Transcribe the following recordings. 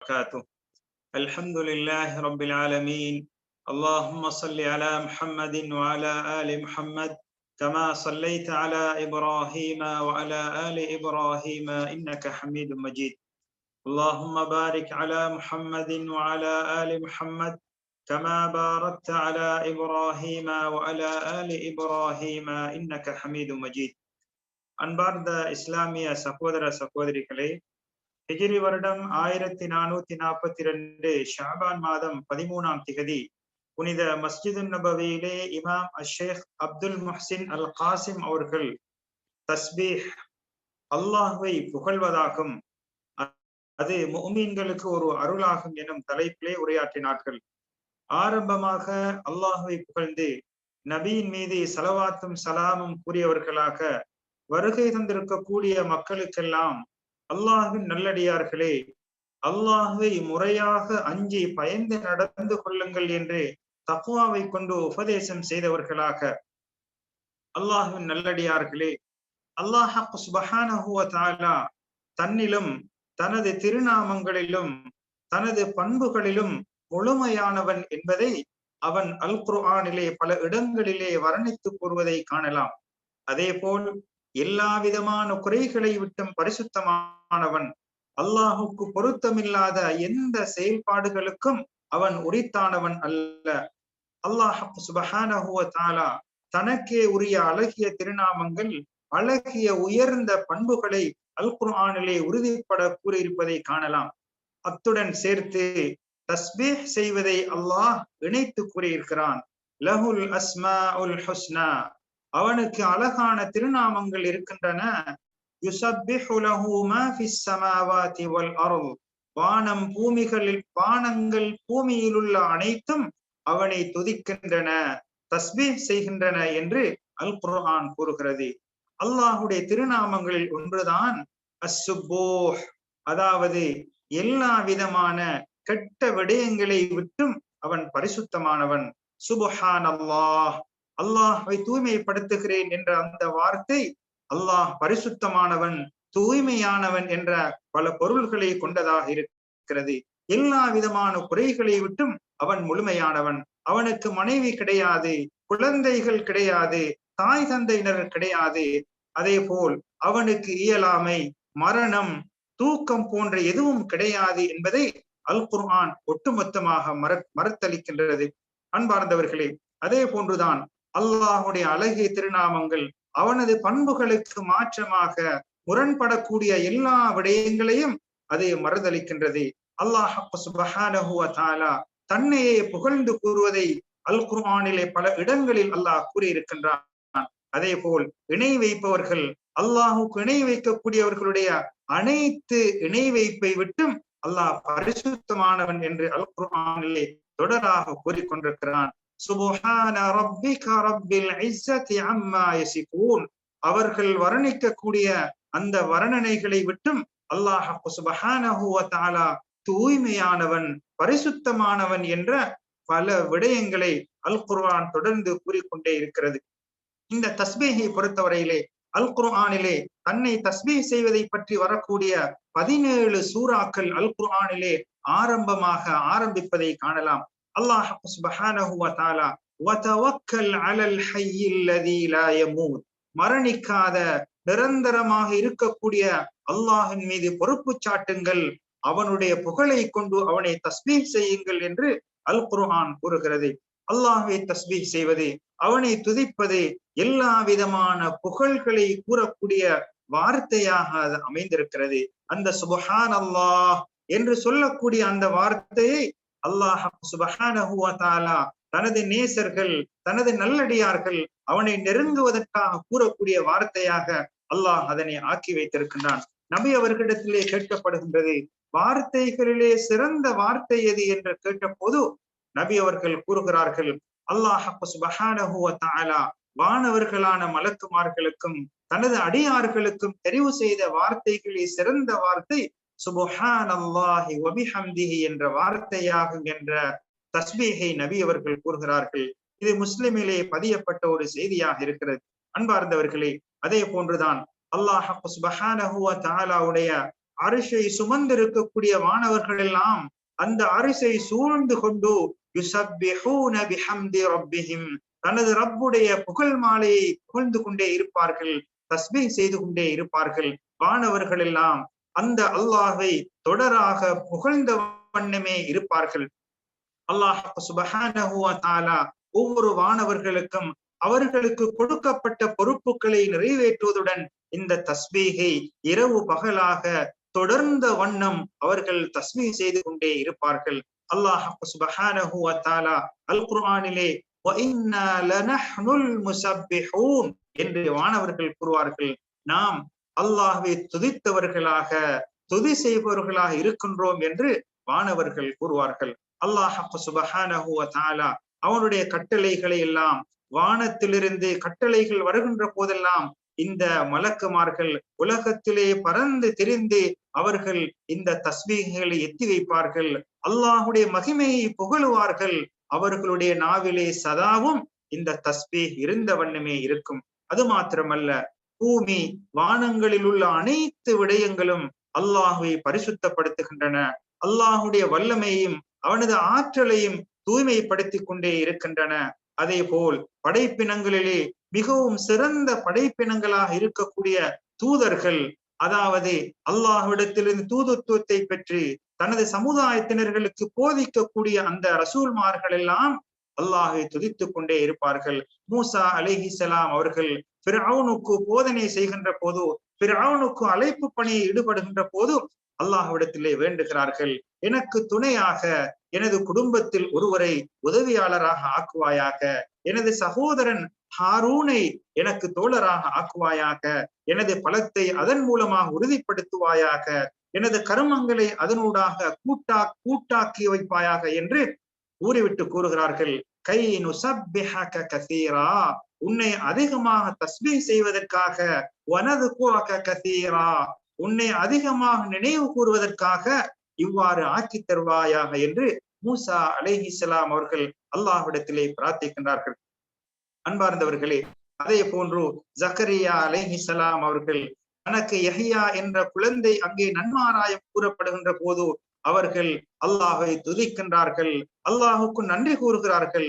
وبركاته الحمد لله رب العالمين اللهم صل على محمد وعلى آل محمد كما صليت على إبراهيم وعلى آل إبراهيم إنك حميد مجيد اللهم بارك على محمد وعلى آل محمد كما باركت على إبراهيم وعلى آل إبراهيم إنك حميد مجيد அன்பார்ந்த இஸ்லாமிய சகோதர சகோதரிகளே ஹிஜிரி வருடம் ஆயிரத்தி நானூத்தி நாற்பத்தி ரெண்டு ஷாபான் மாதம் பதிமூணாம் திகதி புனித மஸ்ஜிது நபவியிலே இமாம் அஷேக் அப்துல் முஹ்சின் அல் காசிம் அவர்கள் தஸ்பீஹ் அல்லாஹுவை புகழ்வதாகும். அது முமீன்களுக்கு ஒரு அருளாகும் எனும் தலைப்பிலே உரையாற்றினார்கள். ஆரம்பமாக அல்லாஹுவை புகழ்ந்து நபியின் மீது சலவாத்தும் சலாமும் கூறியவர்களாக வருகை தந்திருக்கக்கூடிய மக்களுக்கெல்லாம் அல்லாஹின் நல்லடியார்களே அல்லாஹுவை முறையாக அஞ்சி பயந்து நடந்து கொள்ளுங்கள் என்று தக்குவாவை கொண்டு உபதேசம் செய்தவர்களாக. அல்லாஹுவின் நல்லடியார்களே அல்லாஹ் தன்னிலும் தனது திருநாமங்களிலும் தனது பண்புகளிலும் முழுமையானவன் என்பதை அவன் அல் குர்ஆனிலே பல இடங்களிலே வர்ணித்து கூறுவதை காணலாம். அதே போல் எல்லா விதமான குறைகளை விட்டும் பரிசுத்தமானவன். அல்லாஹுக்கு பொருத்தமில்லாத எந்த செயல்பாடுகளுக்கும் அவன் உரித்தானவன் அல்ல. அல்லாஹ் சுபஹானஹுவ தாலா தனக்கே உரிய அழகிய திருநாமங்கள் அழகிய உயர்ந்த பண்புகளை அல் குர்ஆனிலே உறுதிப்பட கூறியிருப்பதை காணலாம். அத்துடன் சேர்த்து தஸ்பீஹ் செய்வதை அல்லாஹ் இணைத்து கூறியிருக்கிறான். லஹுல் அஸ்மா உல் ஹுஸ்னா. அவனுக்கு அழகான திருநாமங்கள் இருக்கின்றன. வானம் பூமிகளில் வானங்கள் பூமியில் உள்ள அனைத்தும் அவனை துதிக்கின்றன தஸ்பீ செய்கின்றன என்று அல் குர்ஆன் கூறுகிறது. அல்லாஹுடைய திருநாமங்களில் ஒன்றுதான் அசுபோ அதாவது எல்லா விதமான கெட்ட விடயங்களை விட்டும் அவன் பரிசுத்தமானவன். சுபஹான் அல்லாஹ் அல்லாஹை தூய்மைப்படுத்துகிறேன் என்ற அந்த வார்த்தை அல்லாஹ் பரிசுத்தமானவன் தூய்மையானவன் என்ற பல பொருள்களை கொண்டதாக இருக்கிறது. எல்லா விதமான குறைகளை விட்டும் அவன் முழுமையானவன். அவனுக்கு மனைவி கிடையாது குழந்தைகள் கிடையாது தாய் தந்தையினர் கிடையாது. அதே போல் அவனுக்கு இயலாமை மரணம் தூக்கம் போன்ற எதுவும் கிடையாது என்பதை அல் குர்ஆன் ஒட்டுமொத்தமாக மற மறுத்தளிக்கின்றது. அன்பார்ந்தவர்களே அதே போன்றுதான் அல்லாஹுடைய அழகிய திருநாமங்கள் அவனது பண்புகளுக்கு மாற்றமாக முரண்படக்கூடிய எல்லா விடயங்களையும் அதை மறுதளிக்கின்றது. அல்லாஹ் தன்னையே புகழ்ந்து கூறுவதை அல் குர்ஆனிலே பல இடங்களில் அல்லாஹ் கூறியிருக்கின்றான். அதே போல் இணை வைப்பவர்கள் அல்லாஹுக்கு இணை வைக்கக்கூடியவர்களுடைய அனைத்து இணை வைப்பை விட்டும் அல்லாஹ் பரிசுத்தமானவன் என்று அல் குர்ஆனிலே தொடராக கூறிக்கொண்டிருக்கிறான். சுபஹான ரப்பிக ரப்பில் இஸ்ஸத்தி அம்மா யசிஃபூன் அவர்கள் வர்ணிக்கக்கூடிய அந்த வர்ணனைகளை விட்டும் அல்லாஹ் சுபஹானஹு வ தஆலா தூய்மையானவன் பரிசுத்தமானவன் என்ற பல விடயங்களை அல் குர்ஆன் தொடர்ந்து கூறிக்கொண்டே இருக்கிறது. இந்த தஸ்பீஹை பொறுத்தவரையிலே அல் குர்ஆனிலே தன்னை தஸ்பீஹ் செய்வதை பற்றி வரக்கூடிய பதினேழு சூறாக்கள் அல் குர்ஆனிலே ஆரம்பமாக ஆரம்பிப்பதை காணலாம். அல்லாஹ் சுப்ஹானஹு வதவக்கல் அலல் ஹையில்லதி லா யமூத். மரணிக்காத நிரந்தரமாக இருக்கக்கூடிய அல்லாஹின் மீது பொறுப்பு சாட்டுங்கள். அவனுடைய புகழை கொண்டு அவனை தஸ்பீஹ் செய்யுங்கள் என்று அல் குர்ஆன் கூறுகிறது. அல்லாஹை தஸ்பீஹ் செய்வது அவனை துதிப்பது எல்லா விதமான புகழ்களை கூறக்கூடிய வார்த்தையாக அது அமைந்திருக்கிறது. அந்த சுபஹான் அல்லாஹ் என்று சொல்லக்கூடிய அந்த வார்த்தையை அல்லாஹ் சுபஹானஹுவா தனது நேசர்கள் தனது நல்லடியார்கள் அவனை நெருங்குவதற்காக கூறக்கூடிய வார்த்தையாக அல்லாஹ் அதனை ஆக்கி வைத்திருக்கின்றான். நபி அவர்களிடத்திலே கேட்கப்படுகின்றது வார்த்தைகளிலே சிறந்த வார்த்தை எது என்று கேட்ட போது நபி அவர்கள் கூறுகிறார்கள் அல்லாஹ் சுபஹானஹுவா வானவர்களான மலக்குமார்களுக்கும் தனது அடியார்களுக்கும் தெரிவு செய்த வார்த்தைகளே சிறந்த வார்த்தை சுபஹான் அல்லாஹி ஒபிஹம்திஹி என்ற வார்த்தையாகும் என்ற தஸ்பீகை நபி அவர்கள் கூறுகிறார்கள். இது முஸ்லிமிலே பதியப்பட்ட ஒரு செய்தியாக இருக்கிறது. அன்பார்ந்தவர்களே அதே போன்றுதான் அல்லாஹ் சுபஹானஹுவ தாலாவுடைய அரிசை சுமந்திருக்கக்கூடிய வானவர்கள் எல்லாம் அந்த அரிசை சூழ்ந்து கொண்டு தனது ரப்புடைய புகழ் மாலையை புகழ்ந்து கொண்டே இருப்பார்கள் தஸ்மி செய்து கொண்டே இருப்பார்கள். வானவர்கள் எல்லாம் அந்த அல்லாஹை தொடராக புகழ்ந்த வண்ணமே இருப்பார்கள். அல்லாஹ் சுபஹான ஒவ்வொரு வானவர்களுக்கும் அவர்களுக்கு கொடுக்கப்பட்ட பொறுப்புகளை நிறைவேற்றுவதுடன் இந்த தஸ்பீகை இரவு பகலாக தொடர்ந்த வண்ணம் அவர்கள் தஸ்மீ செய்து கொண்டே இருப்பார்கள். அல்லாஹ் சுபஹானஹு அல் குர்ஆனிலே என்று வானவர்கள் கூறுவார்கள். நாம் அல்லாஹை துதித்தவர்களாக துதி செய்பவர்களாக இருக்கின்றோம் என்று வானவர்கள் கூறுவார்கள். அல்லாஹ் சுபஹானஹு அவனுடைய கட்டளைகளை எல்லாம் வானத்திலிருந்து கட்டளைகள் வருகின்ற போதெல்லாம் இந்த மலக்குமார்கள் உலகத்திலே பறந்து திரிந்து அவர்கள் இந்த தஸ்மீகளை எத்தி வைப்பார்கள். அல்லாஹுடைய மகிமையை புகழுவார்கள். அவர்களுடைய நாவிலே சதாவும் இந்த தஸ்பீ இருந்த வண்ணமே இருக்கும். அது மாத்திரமல்ல பூமி வானங்களில் உள்ள அனைத்து விடயங்களும் அல்லாஹுவை பரிசுத்தப்படுத்துகின்றன. அல்லாஹுடைய வல்லமையும் அவனது ஆற்றலையும் தூய்மைப்படுத்திக் கொண்டே இருக்கின்றன. அதே போல் படைப்பினங்களிலே மிகவும் சிறந்த படைப்பினங்களாக இருக்கக்கூடிய தூதர்கள் அதாவது அல்லாஹ்விடத்திலிருந்து தூதத்துவத்தை பெற்று தனது சமுதாயத்தினர்களுக்கு போதிக்கக்கூடிய அந்த ரசூல்மார்கள் எல்லாம் அல்லாஹை துதித்துக் கொண்டே இருப்பார்கள். மூசா அலிஹிசலாம் அவர்கள் பிறவுனுக்கு போதனை செய்கின்ற போது பிறவுனுக்கு அழைப்பு பணியை ஈடுபடுகின்ற போது அல்லாஹ்விடத்திலே வேண்டுகிறார்கள். எனக்கு துணையாக எனது குடும்பத்தில் ஒருவரை உதவியாளராக ஆக்குவாயாக எனது சகோதரன் ஹாரூனை எனக்கு தோழராக ஆக்குவாயாக எனது பலத்தை அதன் மூலமாக உறுதிப்படுத்துவாயாக எனது கருமங்களை அதனூடாக கூட்டா கூட்டாக்கி வைப்பாயாக என்று கூறிவிட்டு கூறுகிறார்கள் கை நுசப்பிஹக கசீரா உன்னை அதிகமாக தஸ்மீ செய்வதற்காக வனது கூறக்க கசீரா உன்னை அதிகமாக நினைவு கூறுவதற்காக இவ்வாறு ஆக்கி தருவாயாக என்று மூசா அலைஹிசலாம் அவர்கள் அல்லாஹ்விடத்திலே பிரார்த்திக்கின்றார்கள். அன்பார்ந்தவர்களே அதே போன்று ஜக்கரியா அலைஹிசலாம் அவர்கள் தனக்கு எஹியா என்ற குழந்தை அங்கே நன்மாராயம் கூறப்படுகின்ற போது அவர்கள் அல்லாஹை துதிக்கின்றார்கள். அல்லாஹுக்கு நன்றி கூறுகிறார்கள்.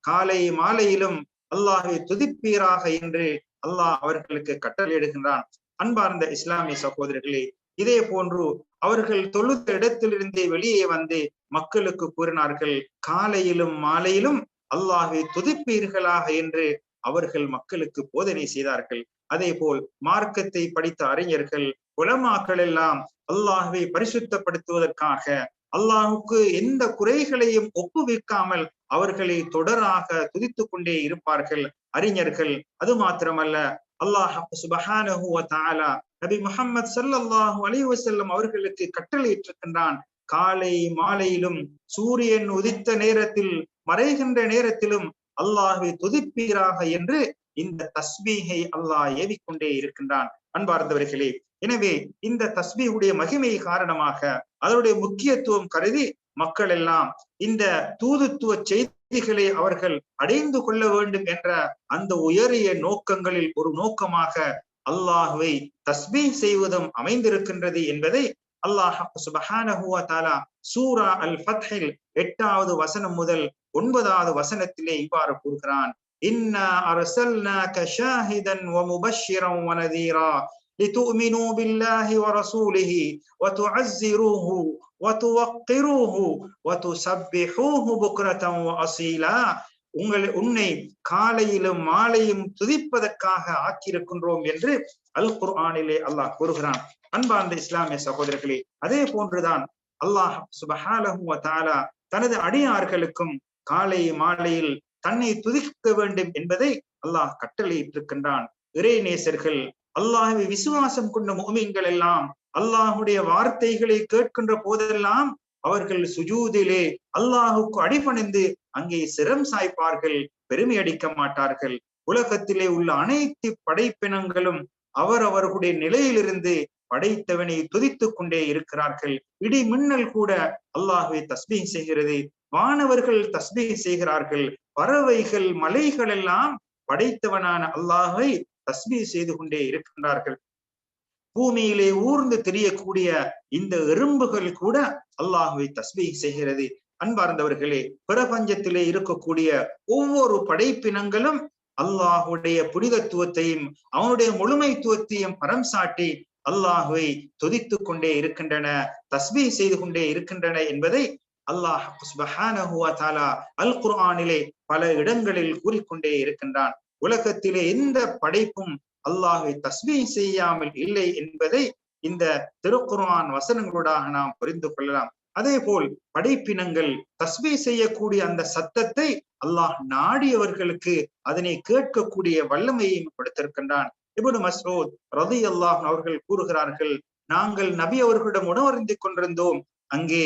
காலை மாலையிலும் அல்லாஹை துதிப்பீராக என்று அல்லாஹ் அவர்களுக்கு கட்டளையிடுகின்றான். அன்பார்ந்த இஸ்லாமிய சகோதரர்களே இதே போன்று அவர்கள் தொழுத்த இடத்திலிருந்து வெளியே வந்து மக்களுக்கு கூறினார்கள் காலையிலும் மாலையிலும் அல்லாஹை துதிப்பீர்களாக என்று அவர்கள் மக்களுக்கு போதனை செய்தார்கள். அதே போல் மார்க்கத்தை படித்த அறிஞர்கள் உலமாக்கள் எல்லாம் அல்லாஹுவை பரிசுத்தப்படுத்துவதற்காக அல்லாஹுக்கு எந்த குறைகளையும் ஒப்புவிக்காமல் அவர்களை தொடராக துதித்து கொண்டே இருப்பார்கள் அறிஞர்கள். அது மாத்திரமல்ல அல்லாஹ் சுபஹானஹு தாலா நபி முகமது சல்லாஹூ அலி வசல்லம் அவர்களுக்கு கட்டளையிட்டிருக்கின்றான். காலை மாலையிலும் சூரியன் உதித்த நேரத்தில் மறைகின்ற நேரத்திலும் அல்லாஹை துதிப்பீராக என்று இந்த தஸ்பீகை அல்லாஹ் ஏவிக்கொண்டே இருக்கின்றான். அன்பார்ந்தவர்களே எனவே இந்த தஸ்பீகுடைய மகிமை காரணமாக அதனுடைய முக்கியத்துவம் கருதி மக்கள் எல்லாம் இந்த தூதுத்துவ செய்திகளை அவர்கள் அடைந்து கொள்ள வேண்டும் என்ற அந்த உயரிய நோக்கங்களில் ஒரு நோக்கமாக அல்லாஹுவை தஸ்பீ செய்வதும் அமைந்திருக்கின்றது என்பதை அல்லாஹ் சுபஹானஹுவ தாலா சூரா அல் ஃபத்ஹில் எட்டாவது வசனம் முதல் ஒன்பதாவது வசனத்திலே இவ்வாறு கூறுகிறான். இன்னா அர்சல்னாக ஷாஹிதன் வ முபஷ்ஷிரன் வ நதீரா لتؤمنوا بالله ورسوله وتعزروه وتوقروه وتسبحوه بكرة وأصيلا உங்கள் உன்னை காலையிலும் மாலையும் துதிப்பதற்காக ஆக்கியிருக்கின்றோம் என்று அல் குர்ஆனிலே அல்லாஹ் கூறுகிறான் அன்பார்ந்த இஸ்லாமிய சகோதரர்களே அதே போன்றுதான் அல்லாஹ் சுபஹாலஹு தாலா தனது அடியார்களுக்கும் காலை மாலையில் தன்னை துதிக்க வேண்டும் என்பதை அல்லாஹ் கட்டளையிட்டிருக்கின்றான். இறை நேசர்கள் அல்லாஹுவை விசுவாசம் கொண்ட மோமியங்கள் எல்லாம் அல்லாஹுடைய வார்த்தைகளை கேட்கின்ற போதெல்லாம் அவர்கள் சுஜூதிலே அல்லாஹுக்கு அடிபணிந்து அங்கே சிரம் சாய்ப்பார்கள் பெருமை அடிக்க மாட்டார்கள். உலகத்திலே உள்ள அனைத்து படைப்பினங்களும் அவர் அவர்களுடைய நிலையிலிருந்து படைத்தவனை துதித்துக் கொண்டே இருக்கிறார்கள். இடி மின்னல் கூட அல்லாஹுவை தஸ்பீ செய்கிறது. வானவர்கள் தஸ்பீ செய்கிறார்கள். பறவைகள் மலைகள் எல்லாம் படைத்தவனான அல்லாஹை தஸ்மீ செய்து கொண்டே இருக்கின்றார்கள். பூமியிலே ஊர்ந்து தெரியக்கூடிய இந்த எறும்புகள் கூட அல்லாஹுவை தஸ்மீ செய்கிறது. அன்பார்ந்தவர்களே பிரபஞ்சத்திலே இருக்கக்கூடிய ஒவ்வொரு படைப்பினங்களும் அல்லாஹுடைய புனிதத்துவத்தையும் அவனுடைய முழுமைத்துவத்தையும் பரம் சாட்டி அல்லாஹுவை துதித்துக் கொண்டே இருக்கின்றன தஸ்மீ செய்து கொண்டே இருக்கின்றன என்பதை அல்லாஹ் அல் குர்ஆனிலே பல இடங்களில் கூறிக்கொண்டே இருக்கின்றான். உலகத்திலே எந்த படைப்பும் அல்லாஹை தஸ்மீ செய்யாமல் இல்லை என்பதை இந்த திருக்குர்ஆன் வசனங்களூடாக நாம் புரிந்து கொள்ளலாம். அதே போல் படைப்பினங்கள் தஸ்மீ செய்யக்கூடிய அந்த சத்தத்தை அல்லாஹ் நாடியவர்களுக்கு அதனை கேட்கக்கூடிய வல்லமையையும் கொடுத்திருக்கின்றான். இபுன் மஸ்ரூத் ரதி அல்லாஹ் அவர்கள் கூறுகிறார்கள் நாங்கள் நபி அவர்களிடம் உணவருந்திக் கொண்டிருந்தோம். அங்கே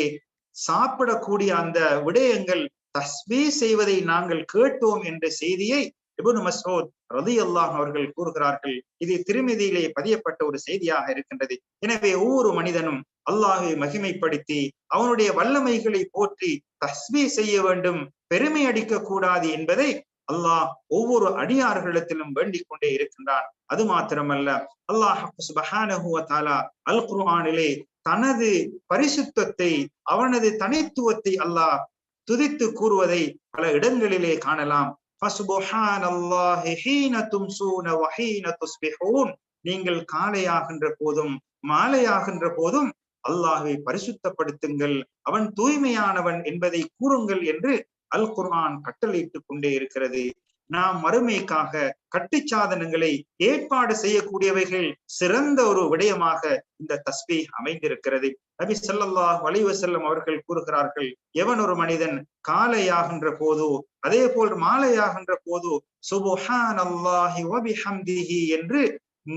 சாப்பிடக்கூடிய அந்த விடயங்கள் தஸ்மீ செய்வதை நாங்கள் கேட்டோம் என்ற செய்தியை இபுன் மசோத் ரதி அல்லாஹ் அவர்கள் கூறுகிறார்கள். இது திருமதியிலே பதியப்பட்ட ஒரு செய்தியாக இருக்கின்றது. எனவே ஒவ்வொரு மனிதனும் அல்லாஹை மகிமைப்படுத்தி அவனுடைய வல்லமைகளை போற்றி தஸ்மி செய்ய வேண்டும் பெருமை அடிக்க கூடாது என்பதை அல்லாஹ் ஒவ்வொரு அடியார்களிடத்திலும் வேண்டிக் கொண்டே இருக்கின்றான். அது மாத்திரமல்ல அல்லாஹ் அல் குர்ஆனிலே தனது பரிசுத்தத்தை அவனது தனித்துவத்தை அல்லாஹ் துதித்து கூறுவதை பல இடங்களிலே காணலாம். நீங்கள் காலையாகின்ற போதும் மாலையாகின்ற போதும் அல்லாஹை பரிசுத்தப்படுத்துங்கள். அவன் தூய்மையானவன் என்பதை கூறுங்கள் என்று அல் குர்ஆன் கட்டளையிட்டுக் கொண்டே இருக்கிறது. நாம் மறுமைக்காக கட்டுச்சாதனங்களை ஏற்பாடு செய்யக்கூடியவைகள் சிறந்த ஒரு விடயமாக இந்த தஸ்பி அமைந்திருக்கிறது. நபி சல்லாஹ் வலிவசல்லம் அவர்கள் கூறுகிறார்கள் எவன் ஒரு மனிதன் காலையாகின்ற போதோ அதே போல் மாலையாகின்ற போதோ சுபுஹான் அல்லாஹி என்று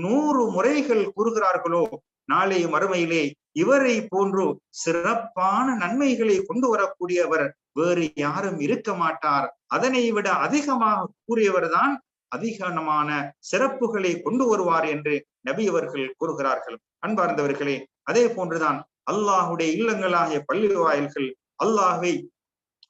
நூறு முறைகள் கூறுகிறார்களோ நாளை மறுமையிலே இவரை போன்று சிறப்பான நன்மைகளை கொண்டு வரக்கூடியவர் வேறு யாரும் இருக்க மாட்டார். அதனை விட அதிகமாக கூறியவர் தான் அதிகமான சிறப்புகளை கொண்டு வருவார் என்று நபி அவர்கள் கூறுகிறார்கள். அன்பார்ந்தவர்களே அதே போன்றுதான் அல்லாஹுடைய இல்லங்களாகிய பள்ளி வாயில்கள் அல்லாஹை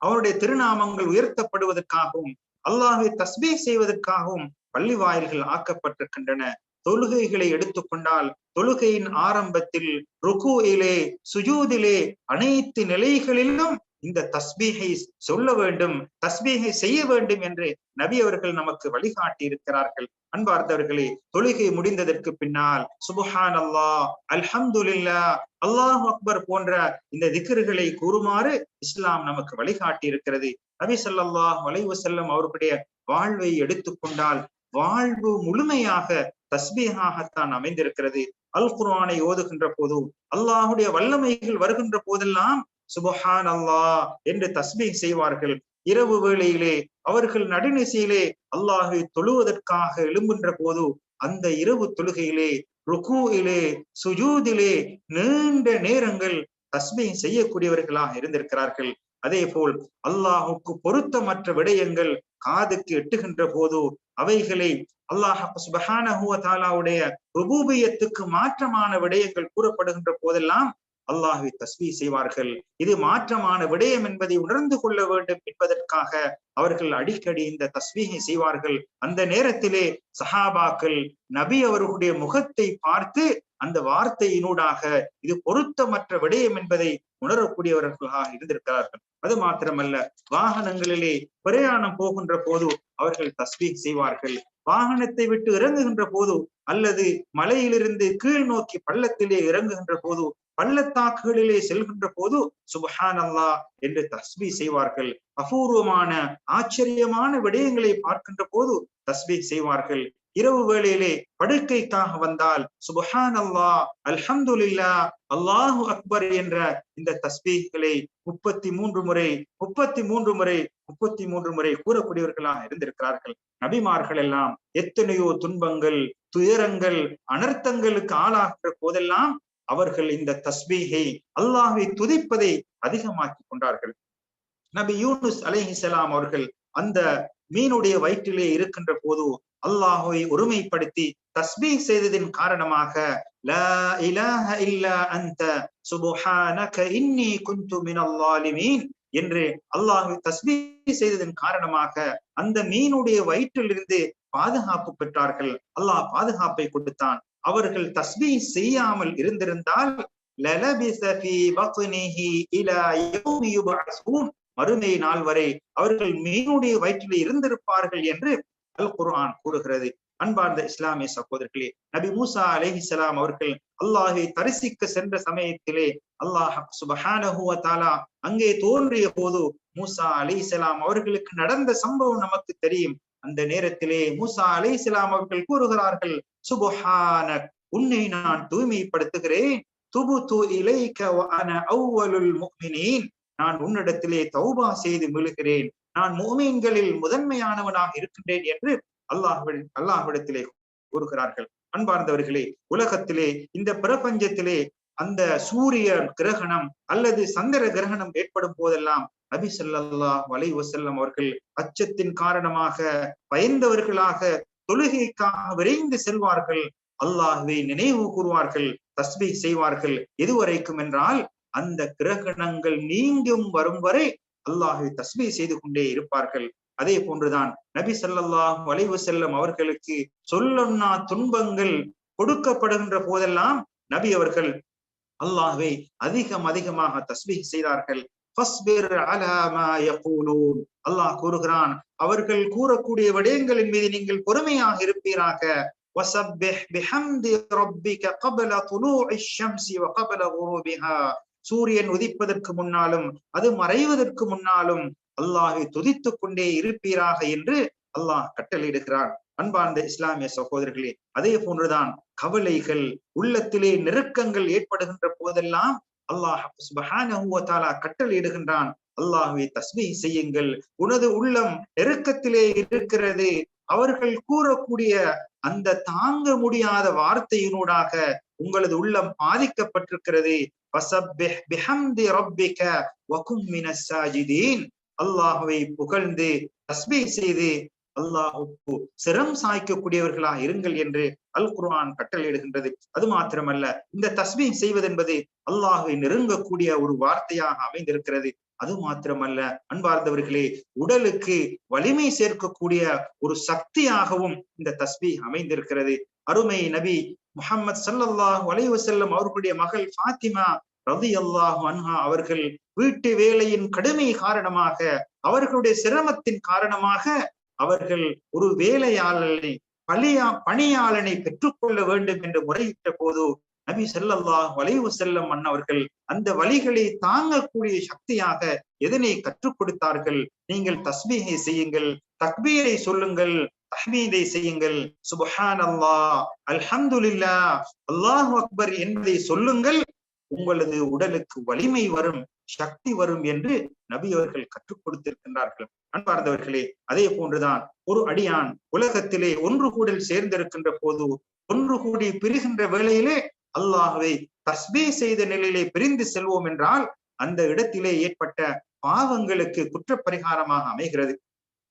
அவருடைய திருநாமங்கள் உயர்த்தப்படுவதற்காகவும் அல்லாஹை தஸ்பீ செய்வதற்காகவும் பள்ளி வாயில்கள் ஆக்கப்பட்டிருக்கின்றன. தொழுகைகளை எடுத்துக்கொண்டால் தொழுகையின் ஆரம்பத்தில் ருகுவிலே சுஜூதிலே அனைத்து நிலைகளிலும் இந்த தஸ்பீகை சொல்ல வேண்டும் தஸ்பீகை செய்ய வேண்டும் என்று நபி அவர்கள் நமக்கு வழிகாட்டி இருக்கிறார்கள் அன்பார்ந்தவர்களே தொழுகை முடிந்ததற்கு பின்னால் சுபஹான் அல்லாஹ் அல்ஹம்துல்லா அல்லாஹ் அக்பர் போன்ற இந்த திக்கர்களை கூறுமாறு இஸ்லாம் நமக்கு வழிகாட்டி இருக்கிறது நபி வலைவு செல்லும் அவர்களுடைய வாழ்வை எடுத்துக்கொண்டால் வாழ்வு முழுமையாக தஸ்பீகாகத்தான் அமைந்திருக்கிறது. அல் குர்ஆனை ஓதுகின்ற போது அல்லாஹுடைய வல்லமைகள் வருகின்ற போதெல்லாம் சுபஹான் அல்லாஹ் என்று தஸ்பீ செய்வார்கள். இரவு வேளையிலே அவர்கள் நடுநிசையிலே அல்லாஹை தொழுவதற்காக எழும்புகின்ற போது அந்த இரவு தொழுகையிலே ருகூயிலே சுஜூதிலே நீண்ட நேரங்கள் தஸ்மீ செய்யக்கூடியவர்களாக இருந்திருக்கிறார்கள். அதே போல் அல்லாஹுக்கு பொருத்தமற்ற விடயங்கள் காதுக்கு எட்டுகின்ற போது அவைகளை அல்லாஹ் சுபஹானஹுவதாலாவுடைய ருபூபியத்துக்கு மாற்றமான விடயங்கள் கூறப்படுகின்ற போதெல்லாம் அல்லாஹுவை தஸ்மீ செய்வார்கள். இது மாற்றமான விடயம் என்பதை உணர்ந்து கொள்ள வேண்டும் என்பதற்காக அவர்கள் அடிக்கடி இந்த தஸ்மீகை செய்வார்கள். அந்த நேரத்திலே சஹாபாக்கள் நபி அவர்களுடைய முகத்தை பார்த்து அந்த வார்த்தையினூடாக இது பொருத்தமற்ற விடயம் என்பதை உணரக்கூடியவர்களாக இருந்திருக்கிறார்கள். அது மாத்திரமல்ல வாகனங்களிலே பிரயாணம் போகின்ற போது அவர்கள் தஸ்பீக் செய்வார்கள். வாகனத்தை விட்டு இறங்குகின்ற போது அல்லது மலையிலிருந்து கீழ் நோக்கி பள்ளத்திலே இறங்குகின்ற போது பள்ளத்தாக்குகளிலே செல்கின்ற போது சுபஹான் அல்லா என்று தஸ்பி செய்வார்கள். அபூர்வமான ஆச்சரியமான விடயங்களை பார்க்கின்ற போது தஸ்பி செய்வார்கள். இரவு வேளையிலே படுக்கைக்காக வந்தால் சுபஹான் அல்லா அல்ஹம்துல்லா அல்லாஹு அக்பர் என்ற இந்த தஸ்பீகளை முப்பத்தி மூன்று முறை முப்பத்தி மூன்று முறை முப்பத்தி மூன்று முறை கூறக்கூடியவர்களாக இருந்திருக்கிறார்கள். நபிமார்கள் எல்லாம் எத்தனையோ துன்பங்கள் துயரங்கள் அனர்த்தங்களுக்கு ஆளாகிற போதெல்லாம் அவர்கள் இந்த தஸ்பீகை அல்லாஹை துதிப்பதை அதிகமாக்கி கொண்டார்கள். நபி யூனுஸ் அலைஹிசலாம் அவர்கள் அந்த மீனுடைய வயிற்றிலே இருக்கின்ற போது அல்லாஹுவை ஒருமைப்படுத்தி தஸ்பீ செய்ததின் காரணமாக அந்த இன்னி என்று அல்லாஹு தஸ்பீ செய்ததன் காரணமாக அந்த மீனுடைய வயிற்றிலிருந்து பாதுகாப்பு பெற்றார்கள். அல்லாஹ் பாதுகாப்பை கொடுத்தான். அவர்கள் தஸ்மி செய்யாமல் இருந்திருந்தால் மறுமை நாள் வரை அவர்கள் மீனுடைய வயிற்றில் இருந்திருப்பார்கள் என்று அல் குர்ஆன் கூறுகிறது. அன்பார்ந்த இஸ்லாமிய சகோதரர்களே நபி மூசா அலைஹிஸ்ஸலாம் அவர்கள் அல்லாஹை தரிசிக்க சென்ற சமயத்திலே அல்லாஹ் சுபஹானஹு தாலா அங்கே தோன்றிய போது மூசா அலைஹிஸ்ஸலாம் அவர்களுக்கு நடந்த சம்பவம் நமக்கு தெரியும். அந்த நேரத்திலே மூசா அலைஹிஸ்ஸலாம் அவர்கள் கூறுகிறார்கள் சுபஹான உன்னை நான் தூய்மைப்படுத்துகிறேன். துபுது இலைக்க அவ்வலுல் நான் உன்னிடத்திலே தௌபா செய்து மிழுகிறேன். நான் முஃமின்களில் முதன்மையானவனாக இருக்கின்றேன் என்று அல்லாஹ் அல்லாஹ்விடத்திலே கூறுகிறார்கள். அன்பார்ந்தவர்களே உலகத்திலே இந்த பிரபஞ்சத்திலே அந்த சூரிய கிரகணம் அல்லது சந்திர கிரகணம் ஏற்படும் போதெல்லாம் நபி ஸல்லல்லாஹு வலை வசல்லம் அவர்கள் அச்சத்தின் காரணமாக பயந்தவர்களாக தொழுகைக்காக விரைந்து செல்வார்கள். அல்லாஹுவை நினைவு கூறுவார்கள் தஸ்பீ செய்வார்கள். எதுவரைக்கும் என்றால் அந்த கிரகணங்கள் நீங்கும் வரும் வரை அல்லாஹை தஸ்பீ செய்து கொண்டே இருப்பார்கள். அதே போன்றுதான் நபி ஸல்லல்லாஹு வளைவு செல்லும் அவர்களுக்கு சொல்லொன்னா துன்பங்கள் கொடுக்கப்படுகின்ற போதெல்லாம் நபி அவர்கள் அல்லாஹ்வை அதிகம் அதிகமாக தஸ்பீஹ் செய்தார்கள். அல்லாஹ் கூறுகிறான் அவர்கள் கூறக்கூடிய விடயங்களின் மீது நீங்கள் பொறுமையாக இருப்பீராக. சூரியன் உதிப்பதற்கு முன்னாலும் அது மறைவதற்கு முன்னாலும் அல்லாஹை துதித்துக் கொண்டே இருப்பீராக என்று அல்லாஹ் கட்டளையிடுகிறான். அன்பார்ந்த இஸ்லாமிய சகோதரர்களே அதே போன்றுதான் கவலைகள் உள்ளத்திலே நெருக்கங்கள் ஏற்படுகின்ற போதெல்லாம் அல்லாஹ் சுபஹானஹு வ தஆலா கட்டளையிடுகின்றான். அல்லாஹ்வை தஸ்பீஹ் செய்யுங்கள். உனது உள்ளம் நெருக்கத்திலே இருக்கிறது. அவர்கள் கூறக்கூடிய அந்த தாங்க முடியாத வார்த்தையினூடாக உங்களது உள்ளம் பாதிக்கப்பட்டிருக்கிறது. ஃபஸப்பிஹ் பிஹம்தி ரப்பிக வகும் மினஸ் சாஜிதீன். அல்லாஹ்வை புகழ்ந்து தஸ்பீஹ் செய்து அல்லாஹுக்கு சிரம் சாய்க்கக்கூடியவர்களா இருங்கள் என்று அல் குர்ஆன் கட்டளையிடுகின்றது. அது மாத்திரமல்ல இந்த தஸ்பீஹ் செய்வதென்பது அல்லாஹை நெருங்கக்கூடிய ஒரு வார்த்தையாக அமைந்திருக்கிறது. அது மாத்திரமல்ல அன்பார்ந்தவர்களே உடலுக்கு வலிமை சேர்க்கக்கூடிய ஒரு சக்தியாகவும் இந்த தஸ்பீஹ் அமைந்திருக்கிறது. அருமை நபி முஹம்மது சல்லல்லாஹ் வலைவசல்லம் அவர்களுடைய மகள் ஃபாத்திமா ரலியல்லாஹு அன்ஹா அவர்கள் வீட்டு வேலையின் கடுமை காரணமாக அவர்களுடைய சிரமத்தின் காரணமாக அவர்கள் ஒரு வேலையாளனை பழியா பணியாளனை பெற்றுக்கொள்ள வேண்டும் என்று முறையிட்ட போது நபி செல்லல்லா வளைவு செல்லம் அண்ணவர்கள் அந்த வழிகளை தாங்கக்கூடிய சக்தியாக எதனை கற்றுக் கொடுத்தார்கள்? நீங்கள் தஸ்மீகை செய்யுங்கள் தக்பீரை சொல்லுங்கள் தஹ்மீதை செய்யுங்கள். சுபஹான் அல்லாஹ் அல்ஹம்துலில்லாஹ் அல்லாஹ் அக்பர் என்பதை சொல்லுங்கள். உங்களது உடலுக்கு வலிமை வரும். சக்தி வரும் என்று நபி அவர்கள் கற்றுக் கொடுத்திருக்கின்றார்கள். அன்பார்ந்தவர்களே அதே போன்றுதான் ஒரு அடியான் உலகத்திலே ஒன்று கூடல் சேர்ந்திருக்கின்ற போது ஒன்று கூடி பிரிகின்ற வேளையிலே அல்லாஹவை தஸ்பே செய்த நிலையிலே பிரிந்து செல்வோம் என்றால் அந்த இடத்திலே ஏற்பட்ட பாவங்களுக்கு குற்றப்பரிகாரமாக அமைகிறது.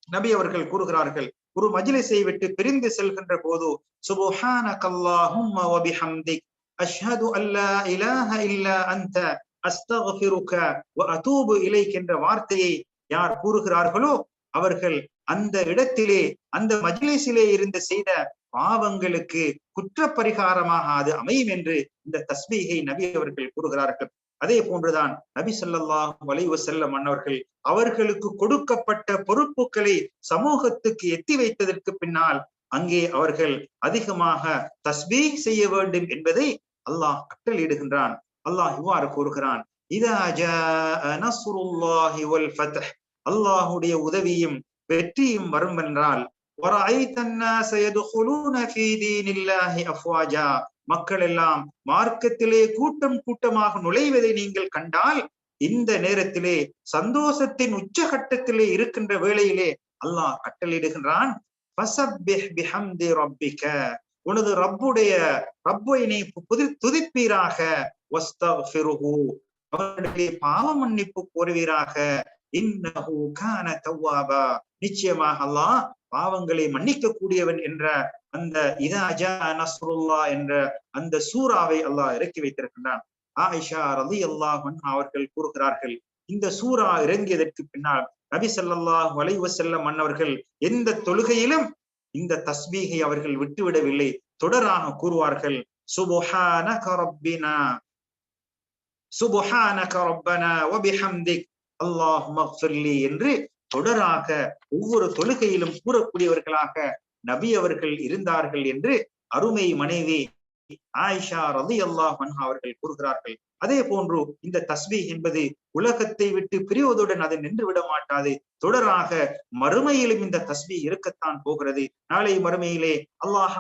நபி அவர்கள் கூறுகிறார்கள் ஒரு மஜிலிசை விட்டு பிரிந்து செல்கின்ற போது சுபஹானகல்லாஹும்ம வபிஹம்திக் அஷ்ஹது அல்லா இலாஹ இல்லா அந்த அஸ்தக்ஃபிருக அதூபு இலைக் என்ற வார்த்தையை யார் கூறுகிறார்களோ அவர்கள் அந்த இடத்திலே அந்த மஜ்லிஸிலே இருந்து செய்த பாவங்களுக்கு குற்ற பரிகாரமாக அது அமையும் என்று இந்த தஸ்பீகை நபி அவர்கள் கூறுகிறார்கள். அதே போன்றுதான் நபி ஸல்லல்லாஹு வலைவு செல்லம் மன்னவர்கள் அவர்களுக்கு கொடுக்கப்பட்ட பொறுப்புகளை சமூகத்துக்கு எத்தி வைத்ததற்கு பின்னால் அங்கே அவர்கள் அதிகமாக தஸ்பீக் செய்ய வேண்டும் என்பதை அல்லாஹ் கட்டளையிடுகின்றான். அல்லாஹ் இவ்வாறு கூறுகிறான் அல்லாஹுடைய உதவியும் வெற்றியும் வரும் என்றால் மக்கள் எல்லாம் மார்க்கத்திலே கூட்டம் கூட்டமாக நுழைவதை நீங்கள் கண்டால் இந்த நேரத்திலே சந்தோஷத்தின் உச்சகட்டத்திலே இருக்கின்ற வேளையிலே அல்லாஹ் கட்டளிடுகின்றான் உனது ரப்புடைய ரப்புவை நீ துதிப்பீராக. வஸ்தக்ஃபிருஹு. பாவ மன்னிப்பு கோருவீராக. இன்னஹு கான தவ்வாபா நிச்சயமாக அல்லாஹ் பாவங்களை மன்னிக்க கூடியவன் என்ற அந்த இதா ஜா நஸ்ருல்லா என்ற அந்த சூறாவை அல்லாஹ் இறக்கி வைத்திருக்கின்றான். ஆயிஷா ரலி அல்லாஹ் அவர்கள் கூறுகிறார்கள் இந்த சூரா இறங்கியதற்கு பின்னால் நபி சல்லாஹ் அலைஹி மன்னவர்கள் எந்த தொழுகையிலும் இந்த தஸ்பீகை அவர்கள் விட்டுவிடவில்லை தொடராக கூறுவார்கள் சுபுஹான ரப்பினா. சுபஹானக ரப்பனா வபிஹம்திக். அல்லாஹ் மஃபிர்லி என்று தொடராக ஒவ்வொரு தொழுகையிலும் கூறக்கூடியவர்களாக நபி அவர்கள் இருந்தார்கள் என்று அருமை மனைவி ஆயிஷா ரதி அல்லாஹ் அவர்கள் கூறுகிறார்கள். அதே போன்று இந்த தஸ்பி என்பது உலகத்தை விட்டு பிரிவதுடன் அது நின்று விட மாட்டாது. தொடராக மறுமையிலும் இந்த தஸ்பி இருக்கத்தான் போகிறது. நாளை மறுமையிலே அல்லாஹ்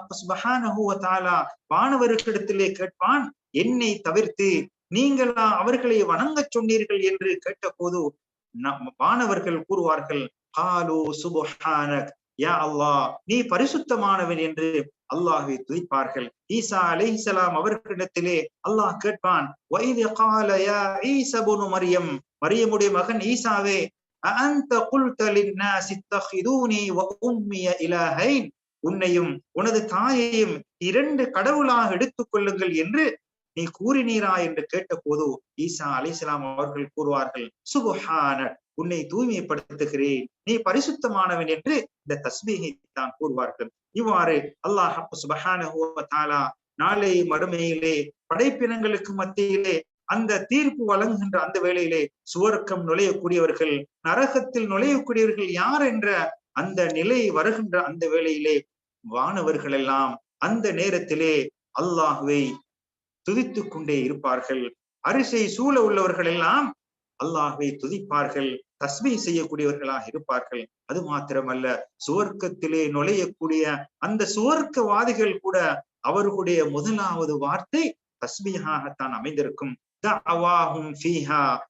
தாலா வானவர்களிடத்திலே கேட்பான் என்னை தவிர்த்து நீங்களா அவர்களை வணங்கச் சொன்னீர்கள் என்று கேட்ட போது கூறுவார்கள் ஹாலோ சுபஹானக் யா அல்லாஹ் நீ பரிசுத்தமானவன் என்று அல்லாஹை துதிப்பார்கள். ஈசா அலைஹிசலாம் அவர்களிடத்திலே அல்லாஹ் கேட்பான் மரியம் மரியமுடைய மகன் ஈசாவே அஅந்த வ உன்னையும் உனது தாயையும் இரண்டு கடவுளாக எடுத்துக் கொள்ளுங்கள் என்று நீ கூறினீரா என்று கேட்ட போது ஈசா அலிஸ்லாம் அவர்கள் கூறுவார்கள் சுபஹான உன்னை தூய்மைப்படுத்துகிறேன். நீ பரிசுத்தமானவன் என்று இந்த தஸ்மீகை தான் கூறுவார்கள். இவ்வாறு அல்லாஹ் சுபஹான நாளை மறுமையிலே படைப்பினங்களுக்கு மத்தியிலே அந்த தீர்ப்பு வழங்குகின்ற அந்த வேளையிலே சுவர்க்கம் நுழையக்கூடியவர்கள் நரகத்தில் நுழையக்கூடியவர்கள் யார் என்ற அந்த நிலை வருகின்ற அந்த வேளையிலே வானவர்கள் எல்லாம் அந்த நேரத்திலே அல்லாஹுவை துதித்துக் கொண்டே இருப்பார்கள். அரிசை சூழ உள்ளவர்கள் எல்லாம் அல்லாஹை துதிப்பார்கள். தஸ்மி செய்யக்கூடியவர்களாக இருப்பார்கள். அது மாத்திரமல்ல சுவர்க்கத்திலே நுழையக்கூடிய அந்த சுவர்க்கவாதிகள் கூட அவர்களுடைய முதலாவது வார்த்தை தஸ்மியாகத்தான் அமைந்திருக்கும்.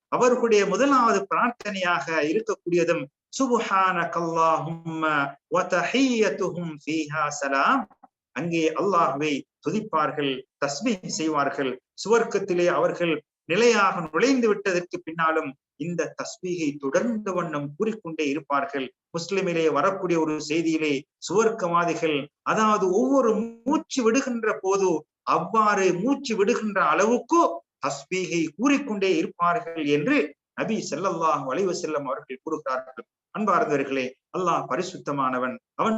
அவர்களுடைய முதலாவது பிரார்த்தனையாக இருக்கக்கூடியதும் சுபஹான சலாம். அங்கே அல்லாஹுவை துதிப்பார்கள் தஸ்மி செய்வார்கள். சுவர்க்கத்திலே அவர்கள் நிலையாக நுழைந்து விட்டதற்கு பின்னாலும் இந்த தஸ்மீகை தொடர்ந்த வண்ணம் கூறிக்கொண்டே இருப்பார்கள். முஸ்லிமிலே வரக்கூடிய ஒரு செய்தியிலே சுவர்க்கவாதிகள் அதாவது ஒவ்வொரு மூச்சு விடுகின்ற போது அவ்வாறு மூச்சு விடுகின்ற அளவுக்கு தஸ்மீகை கூறிக்கொண்டே இருப்பார்கள் என்று நபி செல்லல்லாஹ் வளைவு செல்லம் அவர்கள் கூறுகிறார்கள். அன்பார்ந்தவர்களே அல்லாஹ் பரிசுத்தமானவன். அவன்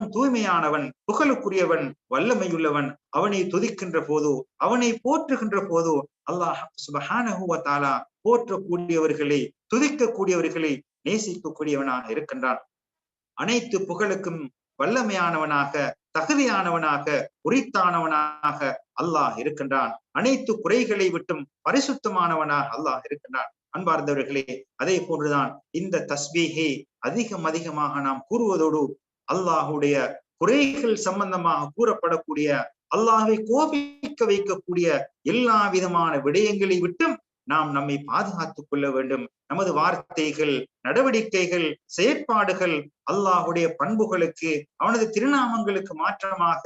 தூய்மையானவன் புகழுக்குரியவன் வல்லமையுள்ளவன் அவனை துதிக்கின்ற போதோ அவனை போற்றுகின்ற போதோ அல்லாஹ் சுபஹானஹுவத்தாலா போற்றக்கூடியவர்களை துதிக்கக்கூடியவர்களை நேசிக்கக்கூடியவனாக இருக்கின்றான். அனைத்து புகழுக்கும் வல்லமையானவனாக தகுதியானவனாக உரித்தானவனாக அல்லாஹ் இருக்கின்றான். அனைத்து குறைகளை விட்டும் பரிசுத்தமானவனாக அல்லாஹ் இருக்கின்றான். அன்பார்ந்தவர்களே அதே போன்றுதான் இந்த தஸ்பீகை அதிகம் அதிகமாக நாம் கூறுவதோடு அல்லாஹுடைய குறைகள் சம்பந்தமாக கூறப்படக்கூடிய அல்லாஹை கோபிக்க வைக்கக்கூடிய எல்லா விதமான விடயங்களை விட்டும் நாம் நம்மை பாதுகாத்துக் கொள்ள வேண்டும். நமது வார்த்தைகள் நடவடிக்கைகள் செயற்பாடுகள் அல்லாஹுடைய பண்புகளுக்கு அவனது திருநாமங்களுக்கு மாற்றமாக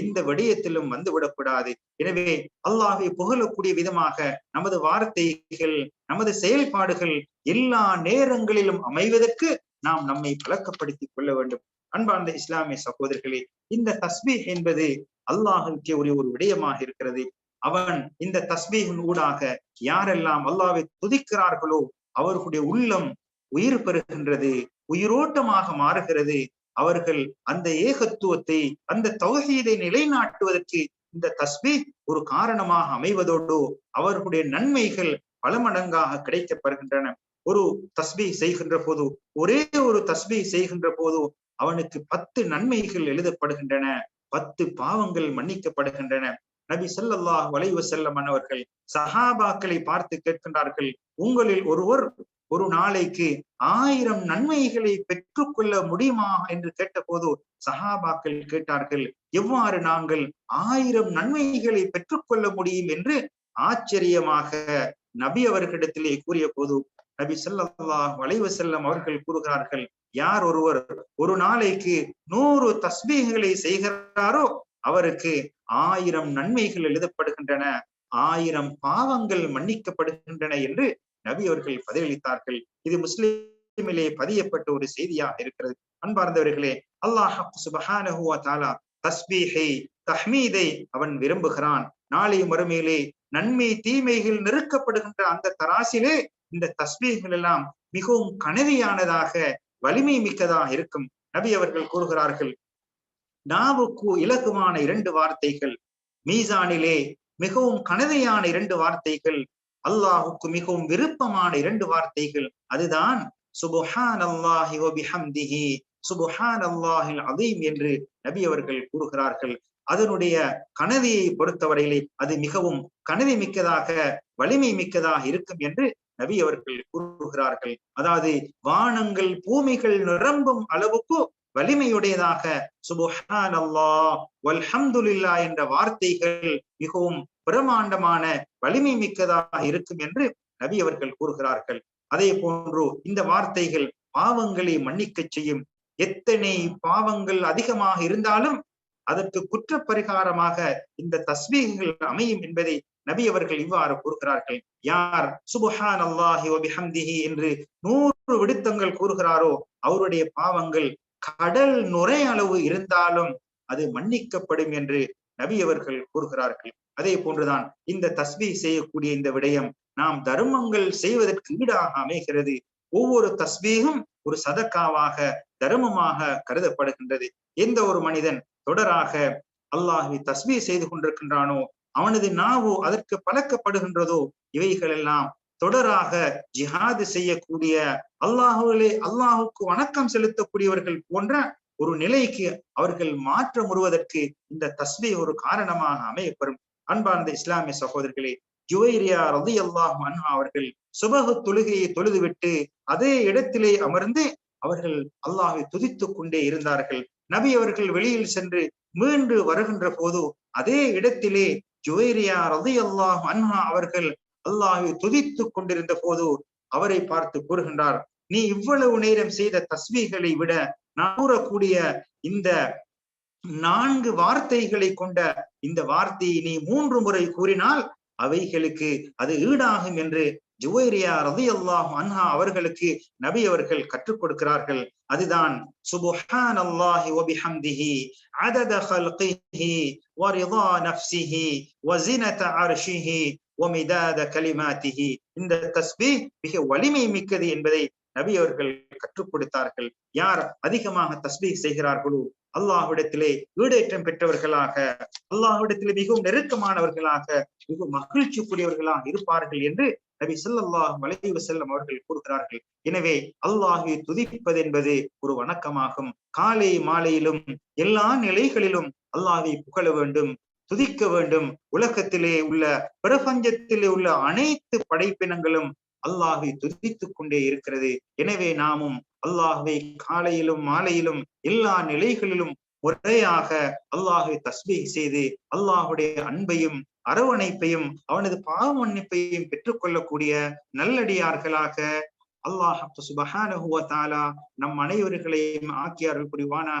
எந்த விடயத்திலும் வந்துவிடக்கூடாது. எனவே அல்லாஹை புகழக்கூடிய விதமாக நமது வார்த்தைகள் நமது செயல்பாடுகள் எல்லா நேரங்களிலும் அமைவதற்கு நாம் நம்மை பழக்கப்படுத்திக் கொள்ள வேண்டும். அன்பார்ந்த இஸ்லாமிய சகோதரர்களே இந்த தஸ்பீ என்பது அல்லாஹுக்கே ஒரு ஒரு விடயமாக இருக்கிறது. அவன் இந்த தஸ்பீகின் ஊடாக யாரெல்லாம் அல்லாவை துதிக்கிறார்களோ அவர்களுடைய உள்ளம் உயிர் பெறுகின்றது உயிரோட்டமாக மாறுகிறது. அவர்கள் அந்த ஏகத்துவத்தை அந்த தொகையீதை நிலைநாட்டுவதற்கு இந்த தஸ்பீ ஒரு காரணமாக அமைவதோடு அவர்களுடைய நன்மைகள் பல மடங்காக கிடைக்கப்படுகின்றன. ஒரு தஸ்பீ செய்கின்ற போது ஒரே ஒரு தஸ்பீ செய்கின்ற போது அவனுக்கு பத்து நன்மைகள் எழுதப்படுகின்றன பத்து பாவங்கள் மன்னிக்கப்படுகின்றன. நபி சொல்லல்லாஹ் வளைவு செல்லம் அவர்கள் சஹாபாக்களை பார்த்து கேட்கின்றார்கள் உங்களில் ஒருவர் ஒரு நாளைக்கு ஆயிரம் நன்மைகளை பெற்றுக்கொள்ள முடியுமா? என்று கேட்டபோது சஹாபாக்கள் கேட்டார்கள் எவ்வாறு நாங்கள் ஆயிரம் நன்மைகளை பெற்றுக்கொள்ள முடியும்? என்று ஆச்சரியமாக நபி அவர்களிடத்திலே கூறிய போது நபி சொல்லல்லாஹ் வளைவு செல்லம் அவர்கள் கூறுகிறார்கள் யார் ஒருவர் ஒரு நாளைக்கு நூறு தஸ்பீகளை செய்கிறாரோ அவருக்கு ஆயிரம் நன்மைகள் எழுதப்படுகின்றன ஆயிரம் பாவங்கள் மன்னிக்கப்படுகின்றன என்று நபி அவர்கள் பதிலளித்தார்கள். இது முஸ்லிமிலே பதியப்பட்ட ஒரு செய்தியாக இருக்கிறது. அன்பார்ந்தவர்களே அல்லாஹ் சுபஹானஹுவா தாலா தஸ்பீஹை தஹ்மீதை அவன் விரும்புகிறான். நாளை மறுமையிலே நன்மை தீமைகள் நெருக்கப்படுகின்ற அந்த தராசிலே இந்த தஸ்பீகள் எல்லாம் மிகவும் கனவியானதாக வலிமை மிக்கதாக இருக்கும் நபி அவர்கள் கூறுகிறார்கள். நாவுக்கு இலகுவான இரண்டு வார்த்தைகள் மீசானிலே மிகவும் கனதையான இரண்டு வார்த்தைகள் அல்லாஹுக்கு மிகவும் விருப்பமான இரண்டு வார்த்தைகள் அதுதான் சுபஹான் அல்லாஹி வபிஹம்திஹி சுபஹான் அல்லாஹில் அதீம் என்று நபி அவர்கள் கூறுகிறார்கள். அதனுடைய கனதியை பொறுத்தவரையிலே அது மிகவும் கனவி மிக்கதாக வலிமை மிக்கதாக இருக்கும் என்று நபி அவர்கள் கூறுகிறார்கள். அதாவது வானங்கள் பூமிகள் நிரம்பும் அளவுக்கு வலிமையுடையதாக சுபுஹான் அல்லா வல்ஹம்துல்லா என்ற வார்த்தைகள் மிகவும் பிரமாண்டமான வலிமை மிக்கதாக இருக்கும் என்று நபி அவர்கள் கூறுகிறார்கள். அதே போன்று இந்த வார்த்தைகள் பாவங்களை மன்னிக்க செய்யும். எத்தனை பாவங்கள் அதிகமாக இருந்தாலும் அதற்கு குற்ற பரிகாரமாக இந்த தஸ்மீகங்கள் அமையும் என்பதை நபி அவர்கள் இவ்வாறு கூறுகிறார்கள். யார் சுபஹான் அல்லாஹி ஒபிஹம்திஹி என்று நூறு விடுத்தங்கள் கூறுகிறாரோ அவருடைய பாவங்கள் கடல் நுரை அளவு இருந்தாலும் அது மன்னிக்கப்படும் என்று நபி அவர்கள் கூறுகிறார்கள். அதே போன்றுதான் இந்த தஸ்பி செய்யக்கூடிய இந்த விடயம் நாம் தர்மங்கள் செய்வதற்கு ஈடாக அமைகிறது. ஒவ்வொரு தஸ்பீகும் ஒரு சதக்காவாக தர்மமாக கருதப்படுகின்றது. எந்த ஒரு மனிதன் தொடராக அல்லாஹி தஸ்பீ செய்து கொண்டிருக்கின்றானோ அவனது நாவோ அதற்கு பழக்கப்படுகின்றதோ இவைகள் எல்லாம் தொடராக ஜிஹாது செய்யக்கூடிய அல்லாஹுலே அல்லாஹுக்கு வணக்கம் செலுத்தக்கூடியவர்கள் போன்ற ஒரு நிலைக்கு அவர்கள் மாற்றம் வருவதற்கு இந்த தஸ்பீ ஒரு காரணமாக அமையப்பெறும். அன்பார்ந்த இஸ்லாமிய சகோதரர்களே ஜுவைரியா ரதி அல்லாஹ் அன்ஹா அவர்கள் சுபகு தொழுகையை தொழுதுவிட்டு அதே இடத்திலே அமர்ந்து அவர்கள் அல்லாஹை துதித்துக் கொண்டே இருந்தார்கள். நபி அவர்கள் வெளியில் சென்று மீண்டு வருகின்ற போது அதே இடத்திலே ஜுவைரியா ரதி அல்லாஹ் அன்ஹா அவர்கள் அல்லாஹை துதித்துக் கொண்டிருந்த போது அவரை பார்த்து கூறுகின்றார் நீ இவ்வளவு நேரம் செய்த தஸ்மீகளை விட நான் கூறக்கூடிய இந்த நான்கு வார்த்தைகளை கொண்ட இந்த வார்த்தையை நீ மூன்று முறை கூறினால் அவைகளுக்கு அது ஈடாகும் என்று ஜுவைரியா ரதி அல்லாஹ் அன்ஹா அவர்களுக்கு நபி அவர்கள் கற்றுக் கொடுக்கிறார்கள். அதுதான் சுபஹான் அல்லாஹி வபிஹம்திஹி அதத ஹல்கிஹி வரிதா நஃப்சிஹி வஸினத அர்ஷிஹி வமிதாத கலிமாத்திஹி. இந்த தஸ்பீ மிக வலிமை மிக்கது என்பதை நபி அவர்கள் கற்றுக் கொடுத்தார்கள் யார் அதிகமாக தஸ்பீ செய்கிறார்களோ அல்லாஹ்விடத்திலே ஈடேற்றம் பெற்றவர்களாக அல்லாஹ்விடத்திலே மிகவும் நெருக்கமானவர்களாக மிகவும் மகிழ்ச்சிக்குரியவர்களாக இருப்பார்கள் என்று நபி ஸல்லல்லாஹு வலைவு செல்லம் அவர்கள் கூறுகிறார்கள். எனவே அல்லாஹை துதிப்பது என்பது ஒரு வணக்கமாகும். காலை மாலையிலும் எல்லா நிலைகளிலும் அல்லாஹை புகழ வேண்டும் துதிக்க வேண்டும். உலகத்திலே உள்ள பிரபஞ்சத்திலே உள்ள அனைத்து படைப்பினங்களும் அல்லாஹை துதித்துக் கொண்டே இருக்கிறது. எனவே நாமும் அல்லாஹுவை காலையிலும் மாலையிலும் எல்லா நிலைகளிலும் முறையாக அல்லாஹை தஸ்பீ செய்து அல்லாஹுடைய அன்பையும் அரவணைப்பையும் அவனது பாவ மன்னிப்பையும் பெற்றுக்கொள்ளக்கூடிய நல்லடியார்களாக அல்லாஹ் சுபஹானஹு தாலா நம் அனைவர்களையும் ஆக்கியார்கள் புரிவானாக